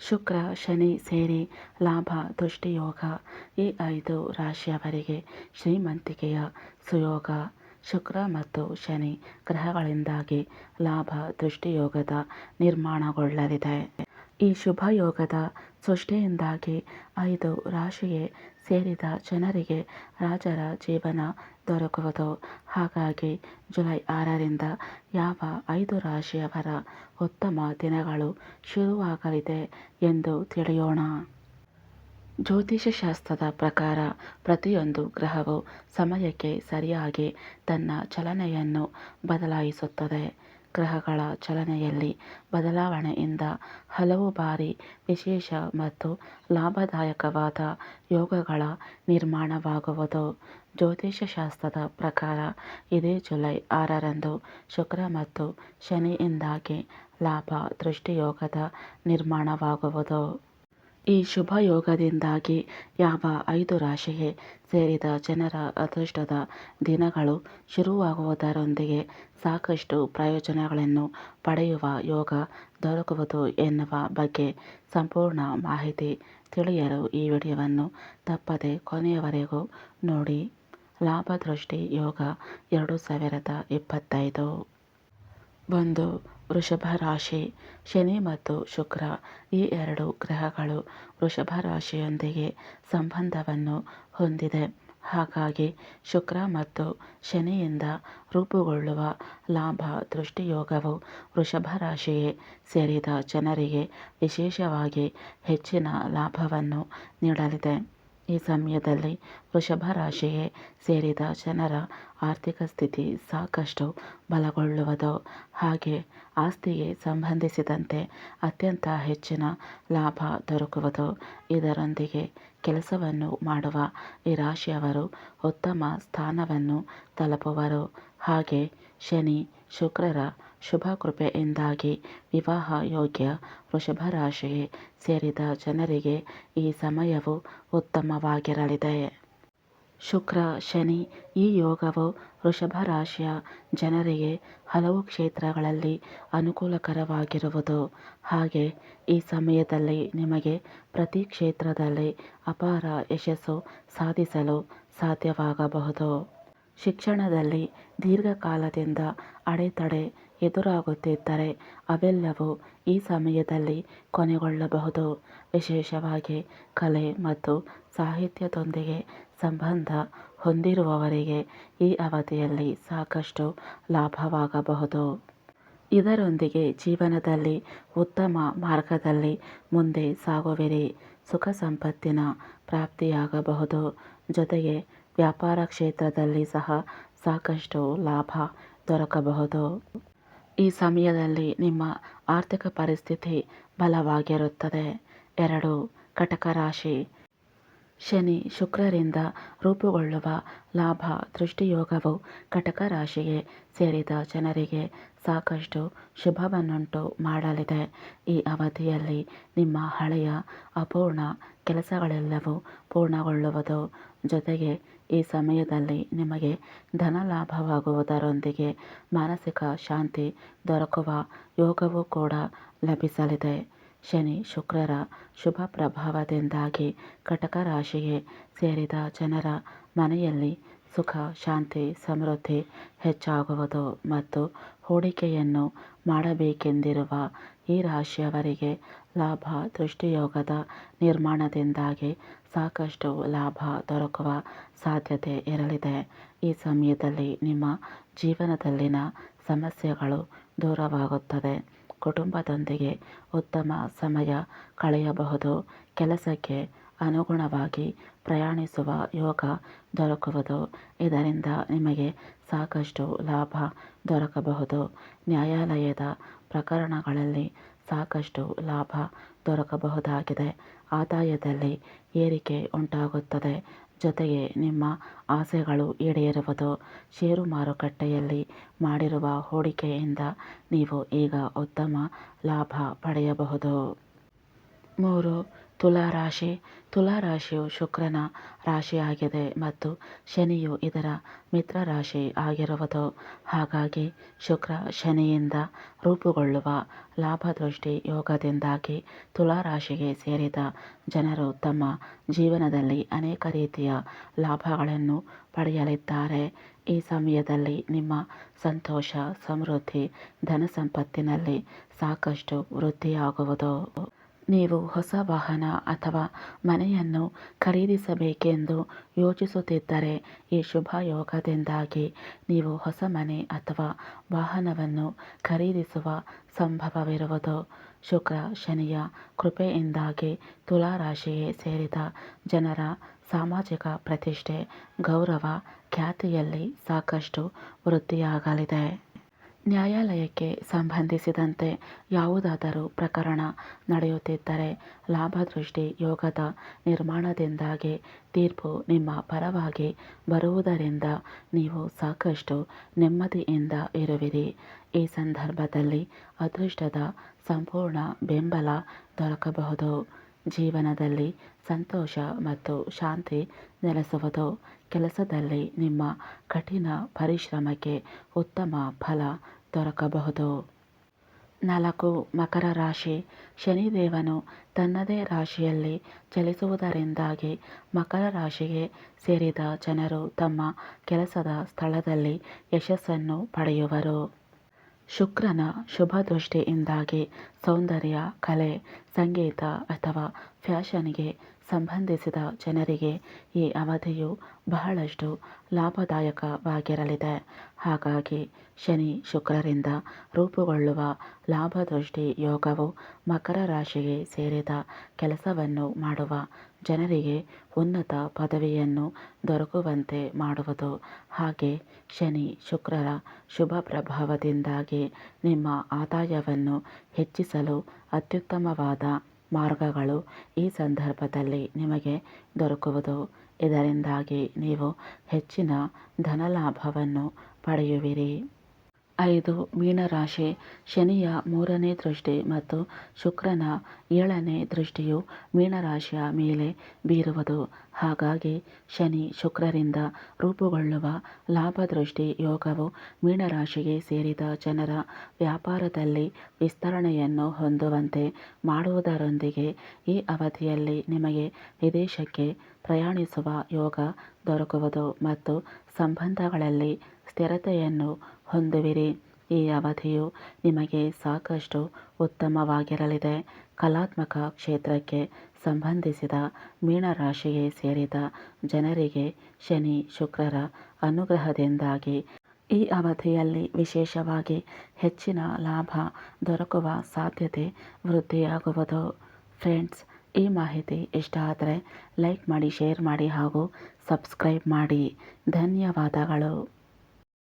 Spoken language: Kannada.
ಶುಕ್ರ, ಶನಿ, ಸೇರಿ, ಲಾಭ ದೃಷ್ಟಿಯೋಗ ಈ ಐದು ರಾಶಿಯವರಿಗೆ ಶ್ರೀಮಂತಿಕೆಯ ಸುಯೋಗ. ಶುಕ್ರ ಮತ್ತು ಶನಿ ಗ್ರಹಗಳಿಂದಾಗಿ ಲಾಭ ದೃಷ್ಟಿಯೋಗದ ನಿರ್ಮಾಣಗೊಳ್ಳಲಿದೆ. ಈ ಶುಭ ಯೋಗದ ಸೃಷ್ಟಿಯಿಂದಾಗಿ ಐದು ರಾಶಿಗೆ ಸೇರಿದ ಜನರಿಗೆ ರಾಜರ ಜೀವನ ದೊರಕುವುದು. ಹಾಗಾಗಿ ಜುಲೈ ಆರರಿಂದ ಯಾವ ಐದು ರಾಶಿಯವರ ಉತ್ತಮ ದಿನಗಳು ಶುರುವಾಗಲಿದೆ ಎಂದು ತಿಳಿಯೋಣ. ಜ್ಯೋತಿಷ್ಯ ಶಾಸ್ತ್ರದ ಪ್ರಕಾರ ಪ್ರತಿಯೊಂದು ಗ್ರಹವು ಸಮಯಕ್ಕೆ ಸರಿಯಾಗಿ ತನ್ನ ಚಲನೆಯನ್ನು ಬದಲಾಯಿಸುತ್ತದೆ. ಗ್ರಹಗಳ ಚಲನೆಯಲ್ಲಿ ಬದಲಾವಣೆಯಿಂದ ಹಲವು ಬಾರಿ ವಿಶೇಷ ಮತ್ತು ಲಾಭದಾಯಕವಾದ ಯೋಗಗಳ ನಿರ್ಮಾಣವಾಗುವುದು. ಜ್ಯೋತಿಷ್ಯ ಶಾಸ್ತ್ರದ ಪ್ರಕಾರ ಇದೇ ಜುಲೈ ಆರರಂದು ಶುಕ್ರ ಮತ್ತು ಶನಿಯಿಂದಾಗಿ ಲಾಭ ದೃಷ್ಟಿಯೋಗದ ನಿರ್ಮಾಣವಾಗುವುದು. ಈ ಶುಭ ಯೋಗದಿಂದಾಗಿ ಯಾವ ಐದು ರಾಶಿಗೆ ಸೇರಿದ ಜನರ ಅದೃಷ್ಟದ ದಿನಗಳು ಶುರುವಾಗುವುದರೊಂದಿಗೆ ಸಾಕಷ್ಟು ಪ್ರಯೋಜನಗಳನ್ನು ಪಡೆಯುವ ಯೋಗ ದೊರಕುವುದು ಎನ್ನುವ ಬಗ್ಗೆ ಸಂಪೂರ್ಣ ಮಾಹಿತಿ ತಿಳಿಯಲು ಈ ವಿಡಿಯೋವನ್ನು ತಪ್ಪದೆ ಕೊನೆಯವರೆಗೂ ನೋಡಿ. ಲಾಭದೃಷ್ಟಿ ಯೋಗ ಎರಡು ಸಾವಿರದ ಇಪ್ಪತ್ತೈದು. ಒಂದು ವೃಷಭ ರಾಶಿ ಶನಿ ಮತ್ತು ಶುಕ್ರ ಈ ಎರಡು ಗ್ರಹಗಳು ವೃಷಭ ರಾಶಿಯೊಂದಿಗೆ ಸಂಬಂಧವನ್ನು ಹೊಂದಿದೆ. ಹಾಗಾಗಿ ಶುಕ್ರ ಮತ್ತು ಶನಿಯಿಂದ ರೂಪುಗೊಳ್ಳುವ ಲಾಭ ದೃಷ್ಟಿಯೋಗವು ವೃಷಭ ರಾಶಿಗೆ ಸೇರಿದ ಜನರಿಗೆ ವಿಶೇಷವಾಗಿ ಹೆಚ್ಚಿನ ಲಾಭವನ್ನು ನೀಡಲಿದೆ. ಈ ಸಮಯದಲ್ಲಿ ವೃಷಭ ರಾಶಿಯೇ ಸೇರಿದ ಜನರ ಆರ್ಥಿಕ ಸ್ಥಿತಿ ಸಾಕಷ್ಟು ಬಲಗೊಳ್ಳುವುದು. ಹಾಗೆ ಆಸ್ತಿಗೆ ಸಂಬಂಧಿಸಿದಂತೆ ಅತ್ಯಂತ ಹೆಚ್ಚಿನ ಲಾಭ ದೊರಕುವುದು ಇದರೊಂದಿಗೆ ಕೆಲಸವನ್ನು ಮಾಡುವ ಈ ರಾಶಿಯವರು ಉತ್ತಮ ಸ್ಥಾನವನ್ನು ತಲುಪುವರು. ಹಾಗೆ ಶನಿ ಶುಕ್ರರ ಶುಭ ಕೃಪೆಯಿಂದಾಗಿ ವಿವಾಹ ಯೋಗ್ಯ ವೃಷಭ ರಾಶಿಗೆ ಸೇರಿದ ಜನರಿಗೆ ಈ ಸಮಯವು ಉತ್ತಮವಾಗಿರಲಿದೆ. ಶುಕ್ರ, ಶನಿ ಈ ಯೋಗವು ವೃಷಭ ರಾಶಿಯ ಜನರಿಗೆ ಹಲವು ಕ್ಷೇತ್ರಗಳಲ್ಲಿ ಅನುಕೂಲಕರವಾಗಿರುವುದು. ಹಾಗೆ ಈ ಸಮಯದಲ್ಲಿ ನಿಮಗೆ ಪ್ರತಿ ಕ್ಷೇತ್ರದಲ್ಲಿ ಅಪಾರ ಯಶಸ್ಸು ಸಾಧಿಸಲು ಸಾಧ್ಯವಾಗಬಹುದು. ಶಿಕ್ಷಣದಲ್ಲಿ ದೀರ್ಘಕಾಲದಿಂದ ಅಡೆತಡೆ ಎದುರಾಗುತ್ತಿದ್ದರೆ ಅವೆಲ್ಲವೂ ಈ ಸಮಯದಲ್ಲಿ ಕೊನೆಗೊಳ್ಳಬಹುದು. ವಿಶೇಷವಾಗಿ ಕಲೆ ಮತ್ತು ಸಾಹಿತ್ಯದೊಂದಿಗೆ ಸಂಬಂಧ ಹೊಂದಿರುವವರಿಗೆ ಈ ಅವಧಿಯಲ್ಲಿ ಸಾಕಷ್ಟು ಲಾಭವಾಗಬಹುದು. ಇದರೊಂದಿಗೆ ಜೀವನದಲ್ಲಿ ಉತ್ತಮ ಮಾರ್ಗದಲ್ಲಿ ಮುಂದೆ ಸಾಗುವಿರಿ. ಸುಖ ಸಂಪತ್ತಿನ ಪ್ರಾಪ್ತಿಯಾಗಬಹುದು. ಜೊತೆಗೆ ವ್ಯಾಪಾರ ಕ್ಷೇತ್ರದಲ್ಲಿ ಸಹ ಸಾಕಷ್ಟು ಲಾಭ ದೊರಕಬಹುದು. ಈ ಸಮಯದಲ್ಲಿ ನಿಮ್ಮ ಆರ್ಥಿಕ ಪರಿಸ್ಥಿತಿ ಬಲವಾಗಿರುತ್ತದೆ. ಎರಡು ಕಟಕ ರಾಶಿ ಶನಿ ಶುಕ್ರರಿಂದ ರೂಪುಗೊಳ್ಳುವ ಲಾಭ, ದೃಷ್ಟಿಯೋಗವು ಕಟಕ ರಾಶಿಗೆ ಸೇರಿದ ಜನರಿಗೆ ಸಾಕಷ್ಟು ಶುಭವನ್ನುಂಟು ಮಾಡಲಿದೆ. ಈ ಅವಧಿಯಲ್ಲಿ ನಿಮ್ಮ ಹಳೆಯ ಅಪೂರ್ಣ ಕೆಲಸಗಳೆಲ್ಲವೂ ಪೂರ್ಣಗೊಳ್ಳುವುದು ಜೊತೆಗೆ ಈ ಸಮಯದಲ್ಲಿ ನಿಮಗೆ ಧನ ಲಾಭವಾಗುವುದರೊಂದಿಗೆ ಮಾನಸಿಕ ಶಾಂತಿ ದೊರಕುವ ಯೋಗವೂ ಕೂಡ ಲಭಿಸಲಿದೆ. ಶನಿ ಶುಕ್ರರ ಶುಭ ಪ್ರಭಾವದಿಂದಾಗಿ ಕಟಕ ರಾಶಿಗೆ ಸೇರಿದ ಜನರ ಮನೆಯಲ್ಲಿ ಸುಖ, ಶಾಂತಿ, ಸಮೃದ್ಧಿ ಹೆಚ್ಚಾಗುವುದು ಮತ್ತು ಹೂಡಿಕೆಯನ್ನು ಮಾಡಬೇಕೆಂದಿರುವ ಈ ರಾಶಿಯವರಿಗೆ ಲಾಭ, ದೃಷ್ಟಿಯೋಗದ ನಿರ್ಮಾಣದಿಂದಾಗಿ ಸಾಕಷ್ಟು ಲಾಭ ದೊರಕುವ ಸಾಧ್ಯತೆ ಇರಲಿದೆ. ಈ ಸಮಯದಲ್ಲಿ ನಿಮ್ಮ ಜೀವನದಲ್ಲಿನ ಸಮಸ್ಯೆಗಳು ದೂರವಾಗುತ್ತದೆ. ಕುಟುಂಬದೊಂದಿಗೆ ಉತ್ತಮ ಸಮಯ ಕಳೆಯಬಹುದು. ಕೆಲಸಕ್ಕೆ ಅನುಗುಣವಾಗಿ ಪ್ರಯಾಣಿಸುವ ಯೋಗ ದೊರಕುವುದು. ಇದರಿಂದ ನಿಮಗೆ ಸಾಕಷ್ಟು ಲಾಭ ದೊರಕಬಹುದು. ನ್ಯಾಯಾಲಯದ ಪ್ರಕರಣಗಳಲ್ಲಿ ಸಾಕಷ್ಟು ಲಾಭ ದೊರಕಬಹುದಾಗಿದೆ. ಆದಾಯದಲ್ಲಿ ಏರಿಕೆ ಉಂಟಾಗುತ್ತದೆ. ಜೊತೆಗೆ ನಿಮ್ಮ ಆಸೆಗಳು ಈಡೇರುವುದು ಷೇರು ಮಾರುಕಟ್ಟೆಯಲ್ಲಿ ಮಾಡಿರುವ ಹೂಡಿಕೆಯಿಂದ ನೀವು ಈಗ ಉತ್ತಮ ಲಾಭ ಪಡೆಯಬಹುದು. ಮೂರು ತುಲಾ ರಾಶಿ ತುಲಾ ರಾಶಿಯು ಶುಕ್ರನ ರಾಶಿಯಾಗಿದೆ ಮತ್ತು ಶನಿಯು ಇದರ ಮಿತ್ರ ರಾಶಿ ಆಗಿರುವುದು. ಹಾಗಾಗಿ ಶುಕ್ರ ಶನಿಯಿಂದ ರೂಪುಗೊಳ್ಳುವ ಲಾಭದೃಷ್ಟಿ ಯೋಗದಿಂದಾಗಿ ತುಲಾ ರಾಶಿಗೆ ಸೇರಿದ ಜನರು ತಮ್ಮ ಜೀವನದಲ್ಲಿ ಅನೇಕ ರೀತಿಯ ಲಾಭಗಳನ್ನು ಪಡೆಯಲಿದ್ದಾರೆ. ಈ ಸಮಯದಲ್ಲಿ ನಿಮ್ಮ ಸಂತೋಷ, ಸಮೃದ್ಧಿ, ಧನ ಸಂಪತ್ತಿನಲ್ಲಿ ಸಾಕಷ್ಟು ವೃದ್ಧಿಯಾಗುವುದು. ನೀವು ಹೊಸ ವಾಹನ ಅಥವಾ ಮನೆಯನ್ನು ಖರೀದಿಸಬೇಕೆಂದು ಯೋಚಿಸುತ್ತಿದ್ದರೆ ಈ ಶುಭ ಯೋಗದಿಂದಾಗಿ ನೀವು ಹೊಸ ಮನೆ ಅಥವಾ ವಾಹನವನ್ನು ಖರೀದಿಸುವ ಸಂಭವವಿರುವುದು. ಶುಕ್ರ, ಶನಿಯ ಕೃಪೆಯಿಂದಾಗಿ ತುಲಾ ರಾಶಿಗೆ ಸೇರಿದ ಜನರ ಸಾಮಾಜಿಕ ಪ್ರತಿಷ್ಠೆ ಗೌರವ ಖ್ಯಾತಿಯಲ್ಲಿ ಸಾಕಷ್ಟು ವೃದ್ಧಿಯಾಗಲಿದೆ. ನ್ಯಾಯಾಲಯಕ್ಕೆ ಸಂಬಂಧಿಸಿದಂತೆ ಯಾವುದಾದರೂ ಪ್ರಕರಣ ನಡೆಯುತ್ತಿದ್ದರೆ ಲಾಭದೃಷ್ಟಿ ಯೋಗದ ನಿರ್ಮಾಣದಿಂದಾಗಿ ತೀರ್ಪು ನಿಮ್ಮ ಪರವಾಗಿ ಬರುವುದರಿಂದ ನೀವು ಸಾಕಷ್ಟು ನೆಮ್ಮದಿಯಿಂದ ಇರುವಿರಿ. ಈ ಸಂದರ್ಭದಲ್ಲಿ ಅದೃಷ್ಟದ ಸಂಪೂರ್ಣ ಬೆಂಬಲ ದೊರಕಬಹುದು. ಜೀವನದಲ್ಲಿ ಸಂತೋಷ ಮತ್ತು ಶಾಂತಿ ನೆಲೆಸುವುದು ಕೆಲಸದಲ್ಲಿ ನಿಮ್ಮ ಕಠಿಣ ಪರಿಶ್ರಮಕ್ಕೆ ಉತ್ತಮ ಫಲ ದೊರಕಬಹುದು. ನಾಲ್ಕು, ಮಕರ ರಾಶಿ. ಶನಿದೇವನು ತನ್ನದೇ ರಾಶಿಯಲ್ಲಿ ಚಲಿಸುವುದರಿಂದಾಗಿ ಮಕರ ರಾಶಿಗೆ ಸೇರಿದ ಜನರು ತಮ್ಮ ಕೆಲಸದ ಸ್ಥಳದಲ್ಲಿ ಯಶಸ್ಸನ್ನು ಪಡೆಯುವರು. ಶುಕ್ರನ ಶುಭ ದೃಷ್ಟಿಯಿಂದಾಗಿ ಸೌಂದರ್ಯ, ಕಲೆ, ಸಂಗೀತ ಅಥವಾ ಫ್ಯಾಷನ್ಗೆ ಸಂಬಂಧಿಸಿದ ಜನರಿಗೆ ಈ ಅವಧಿಯು ಬಹಳಷ್ಟು ಲಾಭದಾಯಕವಾಗಿರಲಿದೆ. ಹಾಗಾಗಿ ಶನಿ ಶುಕ್ರರಿಂದ ರೂಪುಗೊಳ್ಳುವ ಲಾಭದೃಷ್ಟಿ ಯೋಗವು ಮಕರ ರಾಶಿಗೆ ಸೇರಿದ ಕೆಲಸವನ್ನು ಮಾಡುವ ಜನರಿಗೆ ಉನ್ನತ ಪದವಿಯನ್ನು ದೊರಕುವಂತೆ ಮಾಡುವುದು. ಹಾಗೆ ಶನಿ ಶುಕ್ರರ ಶುಭ ಪ್ರಭಾವದಿಂದಾಗಿ ನಿಮ್ಮ ಆದಾಯವನ್ನು ಹೆಚ್ಚಿಸಲು ಅತ್ಯುತ್ತಮವಾದ ಮಾರ್ಗಗಳು ಈ ಸಂದರ್ಭದಲ್ಲಿ ನಿಮಗೆ ದೊರಕುವುದು. ಇದರಿಂದಾಗಿ ನೀವು ಹೆಚ್ಚಿನ ಧನಲಾಭವನ್ನು ಪಡೆಯುವಿರಿ. ಐದು ಮೀನರಾಶಿ ಶನಿಯ ಮೂರನೇ ದೃಷ್ಟಿ ಮತ್ತು ಶುಕ್ರನ ಏಳನೇ ದೃಷ್ಟಿಯು ಮೀನರಾಶಿಯ ಮೇಲೆ ಬೀರುವುದು. ಹಾಗಾಗಿ ಶನಿ ಶುಕ್ರರಿಂದ ರೂಪುಗೊಳ್ಳುವ ಲಾಭದೃಷ್ಟಿ ಯೋಗವು ಮೀನರಾಶಿಗೆ ಸೇರಿದ ಜನರ ವ್ಯಾಪಾರದಲ್ಲಿ ವಿಸ್ತರಣೆಯನ್ನು ಹೊಂದುವಂತೆ ಮಾಡುವುದರೊಂದಿಗೆ ಈ ಅವಧಿಯಲ್ಲಿ ನಿಮಗೆ ವಿದೇಶಕ್ಕೆ ಪ್ರಯಾಣಿಸುವ ಯೋಗ ದೊರಕುವುದು ಮತ್ತು ಸಂಬಂಧಗಳಲ್ಲಿ ಸ್ಥಿರತೆಯನ್ನು ಹೊಂದುವಿರಿ. ಈ ಅವಧಿಯು ನಿಮಗೆ ಸಾಕಷ್ಟು ಉತ್ತಮವಾಗಿರಲಿದೆ. ಕಲಾತ್ಮಕ ಕ್ಷೇತ್ರಕ್ಕೆ ಸಂಬಂಧಿಸಿದ ಮೀನರಾಶಿಗೆ ಸೇರಿದ ಜನರಿಗೆ ಶನಿ ಶುಕ್ರರ ಅನುಗ್ರಹದಿಂದಾಗಿ ಈ ಅವಧಿಯಲ್ಲಿ ವಿಶೇಷವಾಗಿ ಹೆಚ್ಚಿನ ಲಾಭ ದೊರಕುವ ಸಾಧ್ಯತೆ ವೃದ್ಧಿಯಾಗುವುದು. ಫ್ರೆಂಡ್ಸ್, ಈ ಮಾಹಿತಿ ಇಷ್ಟ ಆದರೆ ಲೈಕ್ ಮಾಡಿ, ಶೇರ್ ಮಾಡಿ ಹಾಗೂ ಸಬ್ಸ್ಕ್ರೈಬ್ ಮಾಡಿ. ಧನ್ಯವಾದಗಳು.